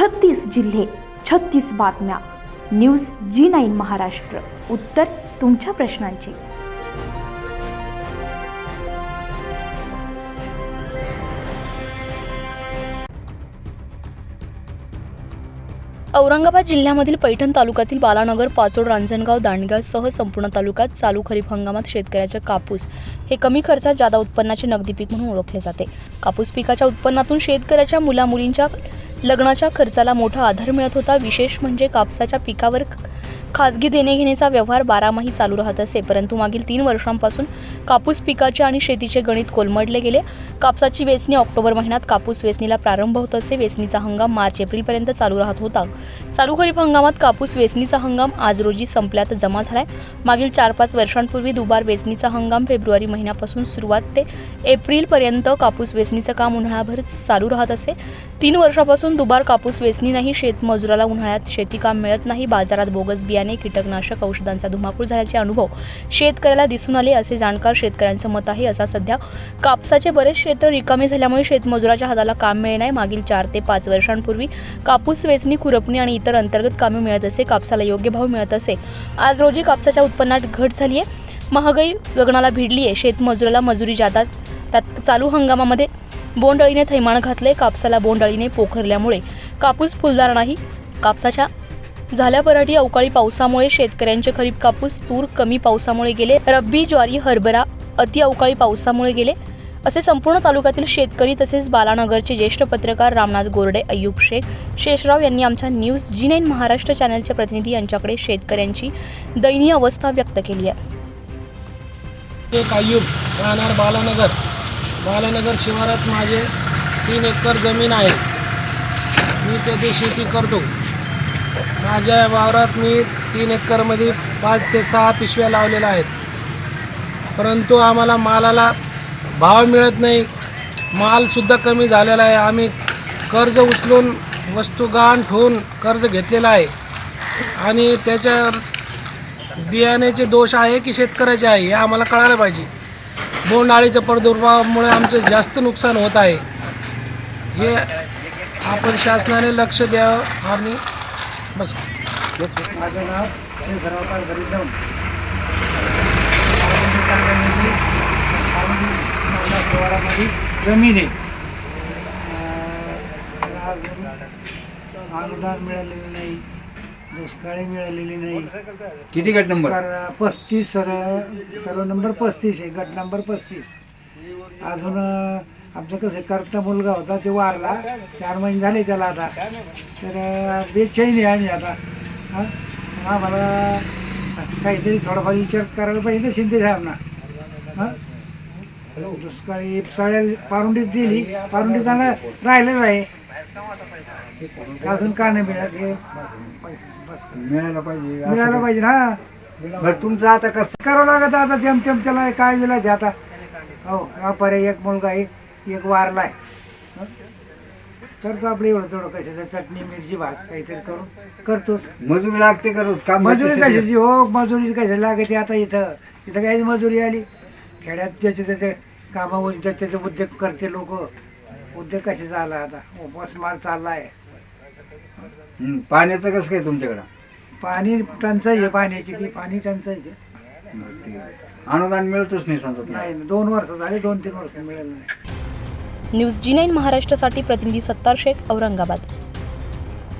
छत्तीस जिल्हे छत्तीस बातम्या. News G nine Maharashtra. उत्तर तुमच्या प्रश्नांची. औरंगाबाद जिल्ह्यामधील पैठण तालुक्यातील बालानगर पाचोड रांजणगाव दांडगासह संपूर्ण तालुक्यात चालू खरीप हंगामात शेतकऱ्याचे कापूस हे कमी खर्चात जादा उत्पन्नाचे नगदी पीक म्हणून ओळखले जाते. कापूस पिकाच्या उत्पन्नातून शेतकऱ्याच्या मुलामुलींच्या लग्नाच्या खर्चाला मोठा आधार मिळत होता. विशेष म्हणजे कापसाच्या पिकावर खाजगी देणेघेणीचा व्यवहार बारामाही चालू राहत असे परंतु मागील तीन वर्षांपासून कापूस पिकाचे आणि शेतीचे गणित कोलमडले गेले. कापसाची वेचणी ऑक्टोबर महिन्यात कापूस वेचणीला प्रारंभ होत असे वेचणीचा हंगाम मार्च एप्रिलपर्यंत चालू राहत होता. चालू खरीप हंगामात कापूस वेचणीचा हंगाम आज रोजी संपल्यात जमा झालाय. मागील चार पाच वर्षांपूर्वी दुबार वेचणीचा हंगाम फेब्रुवारी महिन्यापासून सुरुवात ते एप्रिलपर्यंत कापूस वेचणीचं काम उन्हाळाभर चालू राहत असे. तीन वर्षापासून दुबार कापूस वेचणी नाही शेतमजुराला उन्हाळ्यात शेतीकाम मिळत नाही बाजारात बोगस बिया बियाणे कीटकनाशक औषधांचा धुमाकूळ झाल्याचे अनुभव शेतकऱ्याला दिसून आले असे जाणकार शेतकऱ्यांचं मत आहे. असा सध्या कापसाचे बरेच क्षेत्र रिकामे झाल्यामुळे शेतमजुराच्या हाताला काम मिळे नाही. मागील चार ते पाच वर्षांपूर्वी कापूस वेचणी खुरपणी आणि इतर अंतर्गत कामे मिळत असे. कापसाला योग्य भाव मिळत असे. आज रोजी कापसाच्या उत्पन्नात घट झाली आहे. महागाई गगनाला भिडली आहे. शेतमजुराला मजुरी जातात. त्यात चालू हंगामामध्ये बोंडअळीने थैमान घातले कापसाला बोंडअळीने पोखरल्यामुळे कापूस फुलदार नाही. कापसाच्या झाल्या पराठी अवकाळी पावसामुळे शेतकऱ्यांचे खरीप कापूस तूर कमी पावसामुळे गेले. रब्बी ज्वारी हरभरा अति अवकाळी पावसामुळे गेले. असे संपूर्ण तालुक्यातील शेतकरी तसेच बालानगरचे ज्येष्ठ पत्रकार रामनाथ गोरडे अय्यूब शेख शेषराव यांनी आमच्या न्यूज जी नाईन महाराष्ट्र चॅनलचे प्रतिनिधी यांच्याकडे शेतकऱ्यांची दयनीय अवस्था व्यक्त केली आहे. एक अय्यूब राहणार बालानगर. बालानगर शिवारात माझे तीन एकर जमीन आहे. मी तेथे शेती करतो. माझ्या वावरात मी तीन एकरमध्ये पाच ते सहा पिशव्या लावलेल्या आहेत. परंतु आम्हाला मालाला भाव मिळत नाही. मालसुद्धा कमी झालेला आहे. आम्ही कर्ज उचलून वस्तू गहाण ठेवून कर्ज घेतलेलं आहे. आणि त्याच्या बियाण्याचे दोष आहे की शेतकऱ्याचे आहे हे आम्हाला कळायला पाहिजे. बोंडअळीच्या प्रादुर्भावामुळे आमचं जास्त नुकसान होत आहे. हे आपण शासनाने लक्ष द्यावं आणि बस माझं नाव श्री सर्वकाळ गरीब शहरामध्ये जमीन आहे. अनुदान मिळालेलं नाही दुष्काळी मिळालेली नाही. किती गट नंबर? पस्तीस सर्व सर्व नंबर पस्तीस आहे गट नंबर पस्तीस. अजून आमचं कसं करता मुलगा होता ते वारला. चार महिने झाले त्याला आता. तर बेचैन आहे आम्ही आता. हां? आम्हाला काहीतरी थोडाफार विचार करायला पाहिजे ना शिंदे साहेबांना. हां? दुष्काळी सगळ्या पारुंडीत दिली. पारुंडीत राहिलेलं आहे. अजून का नाही मिळत हे? मिळायला पाहिजे. मिळायला पाहिजे ना. तुमचं आता कसं? करावं लागत आता जेम तेम त्याला काय आहे आता? हो हा पर्याय एक मुलगा आहे एक वारला आहे? करतो आपलं एवढं थोडं कशाचं? चटणी मिरची भात काहीतरी करून करतोच. मजुरी लागते का रोज? काम मजुरी कशाची? हो मजुरी कशाची लागते आता इथं? इथं काही मजुरी आली. खेड्यात ज्याचे त्याचे कामावर त्याचे उद्योग करते लोक. उद्योग कसे झाला आता? उपवास माल चालला आहे पाण्याचं कसं काय तुमच्याकडं? पाणी टंचाई आहे पाण्याची बी पाणी टंचाई आहे. बरं, ठीक आहे. अनुदान मिळतच नाही समजा तुम्हाला. नाही. दोन वर्ष झाले दोन तीन वर्ष मिळालं नाही. न्यूज जी नाईन महाराष्ट्रासाठी प्रतिनिधी सत्तार शेख औरंगाबाद.